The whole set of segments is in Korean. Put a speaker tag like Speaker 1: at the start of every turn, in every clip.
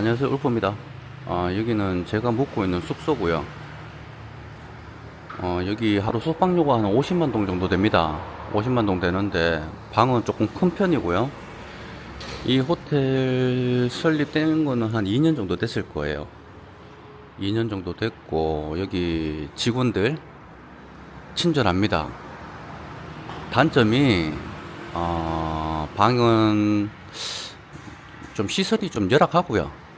Speaker 1: 안녕하세요 울프입니다. 아, 여기는 제가 묵고 있는 숙소고요. 어, 여기 하루 숙박료가 한 50만 동 정도 됩니다. 50만 동 되는데 방은 조금 큰 편이고요. 이 호텔 설립된 거는 한 2년 정도 됐을 거예요. 2년 정도 됐고 여기 직원들 친절합니다. 단점이 어, 방은 좀 시설이 좀 열악하고요.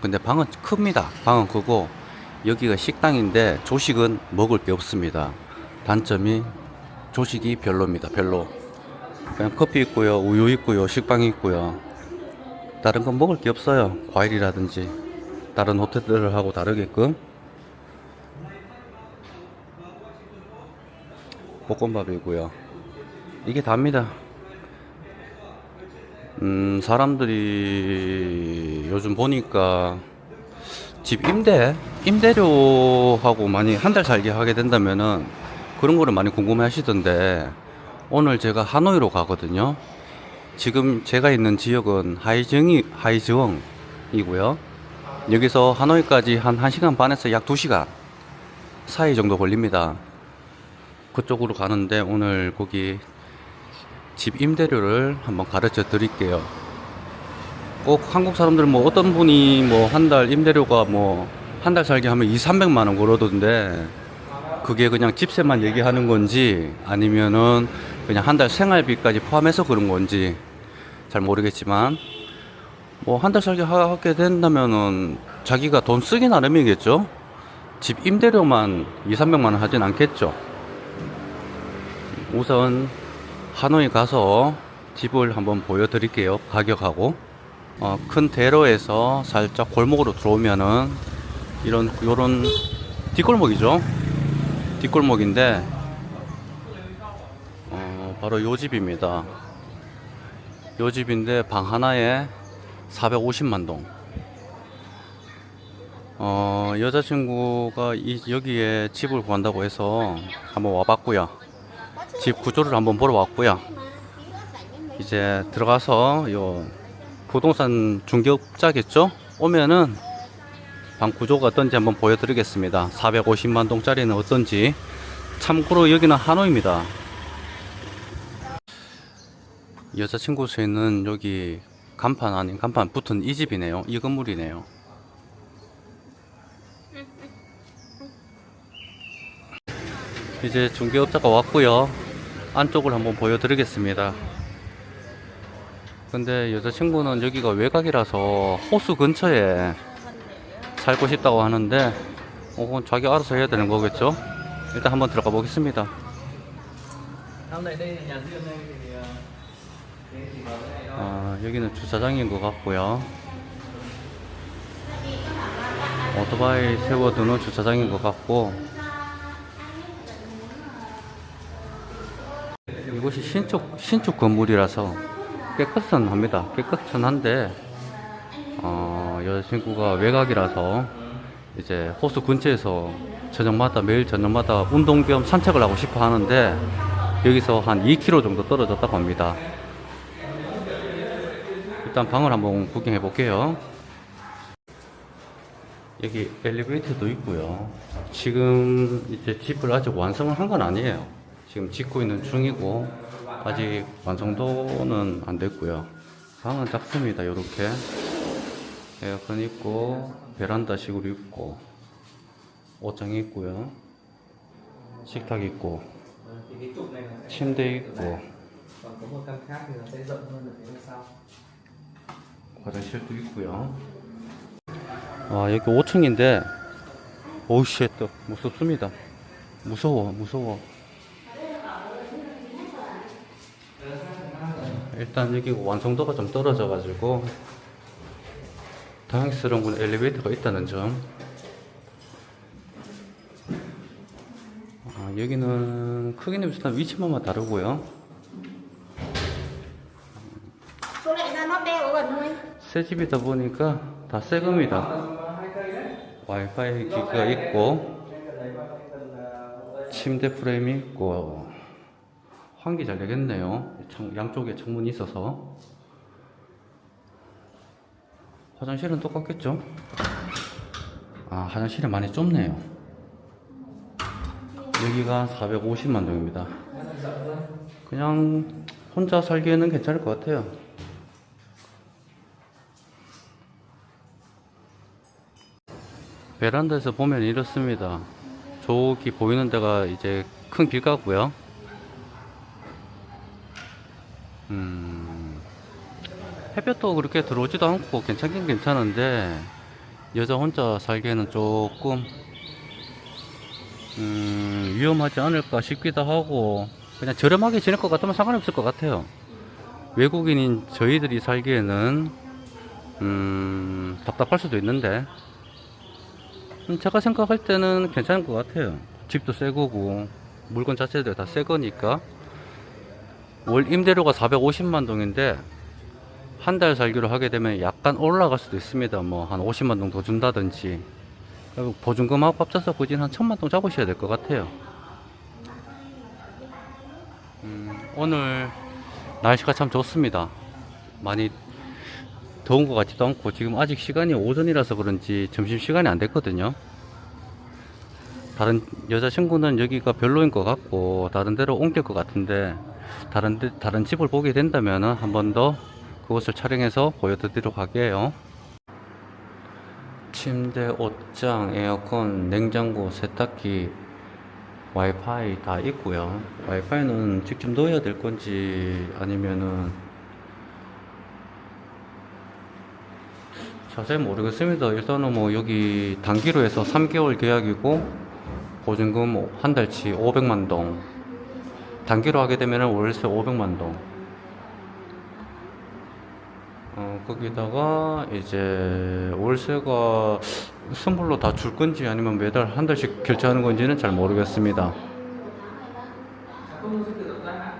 Speaker 1: 근데 방은 큽니다. 방은 크고 여기가 식당인데 조식은 먹을 게 없습니다. 단점이 조식이 별로입니다. 별로. 그냥 커피 있고요, 우유 있고요, 식빵 있고요. 다른 건 먹을 게 없어요. 과일이라든지 다른 호텔들하고 다르게끔 볶음밥이고요. 이게 답니다. 음, 사람들이 요즘 보니까 집 임대, 임대료하고 많이 한 달 살게 하게 된다면은 그런 거를 많이 궁금해 하시던데 오늘 제가 하노이로 가거든요. 지금 제가 있는 지역은 하이정이, 하이정이고요. 여기서 하노이까지 한 1시간 반에서 약 2시간 사이 정도 걸립니다. 그쪽으로 가는데 오늘 거기 집 임대료를 한번 가르쳐 드릴게요. 꼭 한국 사람들은 뭐 어떤 분이 뭐 한 달 임대료가 뭐 한 달 살게 하면 2, 300만 원 그러던데 그게 그냥 집세만 얘기하는 건지 아니면은 그냥 한 달 생활비까지 포함해서 그런 건지 잘 모르겠지만 뭐 한 달 살게 하게 된다면은 자기가 돈 쓰기 나름이겠죠. 집 임대료만 2, 300만 원 하진 않겠죠. 우선 하노이 가서 집을 한번 보여드릴게요. 가격하고. 어, 큰 대로에서 살짝 골목으로 들어오면은 이런, 요런 뒷골목이죠. 뒷골목인데, 어, 바로 요 집입니다. 요 집인데 방 하나에 450만 동. 어, 여자친구가 이, 여기에 집을 구한다고 해서 한번 와봤고요. 집 구조를 한번 보러 왔고요. 이제 들어가서 요 부동산 중개업자겠죠? 오면은 방 구조가 어떤지 한번 보여드리겠습니다. 450만 동짜리는 어떤지. 참고로 여기는 한호입니다. 여자친구 수에는 여기 간판 아닌 간판 붙은 이 집이네요. 이 건물이네요. 이제 중개업자가 왔고요. 안쪽을 한번 보여드리겠습니다. 근데 여자친구는 여기가 외곽이라서 호수 근처에 살고 싶다고 하는데 어, 그건 자기 알아서 해야 되는 거겠죠? 일단 한번 들어가 보겠습니다. 아, 여기는 주차장인 것 같고요. 오토바이 세워두는 주차장인 것 같고 이곳이 신축 신축 건물이라서 깨끗선합니다. 깨끗선한데 어, 여자친구가 외곽이라서 이제 호수 근처에서 저녁마다 매일 저녁마다 운동 겸 산책을 하고 싶어 하는데 여기서 한 2km 정도 떨어졌다고 합니다. 일단 방을 한번 구경해 볼게요. 여기 엘리베이터도 있고요. 지금 이제 집을 아직 완성을 한 건 아니에요. 지금 짓고 있는 중이고 아직 완성도는 안 됐고요. 방은 작습니다. 이렇게 에어컨 있고 베란다식으로 있고 옷장이 있고요. 식탁 있고 침대 있고. 화장실도 있고요. 아 여기 5층인데 오우씨 또 무섭습니다. 무서워 무서워. 일단 여기 완성도가 좀 떨어져 가지고 다행스러운 건 엘리베이터가 있다는 점. 아, 여기는 크기는 비슷한 위치만 다르고요. 새 집이다 보니까 다 새 겁니다. 와이파이 기기가 있고 침대 프레임이 있고 환기 잘 되겠네요. 창- 양쪽에 창문이 있어서 화장실은 똑같겠죠? 아, 화장실이 많이 좁네요. 여기가 450만 동입니다. 그냥 혼자 살기에는 괜찮을 것 같아요. 베란다에서 보면 이렇습니다. 저기 보이는 데가 이제 큰 길가고요. 음, 햇볕도 그렇게 들어오지도 않고 괜찮긴 괜찮은데 여자 혼자 살기에는 조금 음, 위험하지 않을까 싶기도 하고 그냥 저렴하게 지낼 것 같으면 상관없을 것 같아요. 외국인인 저희들이 살기에는 음, 답답할 수도 있는데 음, 제가 생각할 때는 괜찮은 것 같아요. 집도 새 거고 물건 자체도 다새 거니까 월 임대료가 450만 동인데 한 달 살기로 하게 되면 약간 올라갈 수도 있습니다. 뭐 한 50만 동 더 준다든지 보증금하고 합쳐서 굳이 한 천만 동 잡으셔야 될 것 같아요. 음, 오늘 날씨가 참 좋습니다. 많이 더운 것 같지도 않고 지금 아직 시간이 오전이라서 그런지 점심 시간이 안 됐거든요. 다른 여자친구는 여기가 별로인 것 같고 다른 데로 옮길 것 같은데 다른 데, 다른 집을 보게 된다면 한 번 더 그곳을 촬영해서 보여드리도록 할게요. 침대, 옷장, 에어컨, 냉장고, 세탁기, 와이파이 다 있고요. 와이파이는 직접 넣어야 될 건지 아니면은 자세히 모르겠습니다. 일단은 뭐 여기 단기로 해서 3개월 계약이고 보증금 한 달치 500만 동. 단기로 하게 되면 월세 500만 동. 어, 거기다가 이제 월세가 선불로 다 줄 건지 아니면 매달 한 달씩 결제하는 건지는 잘 모르겠습니다.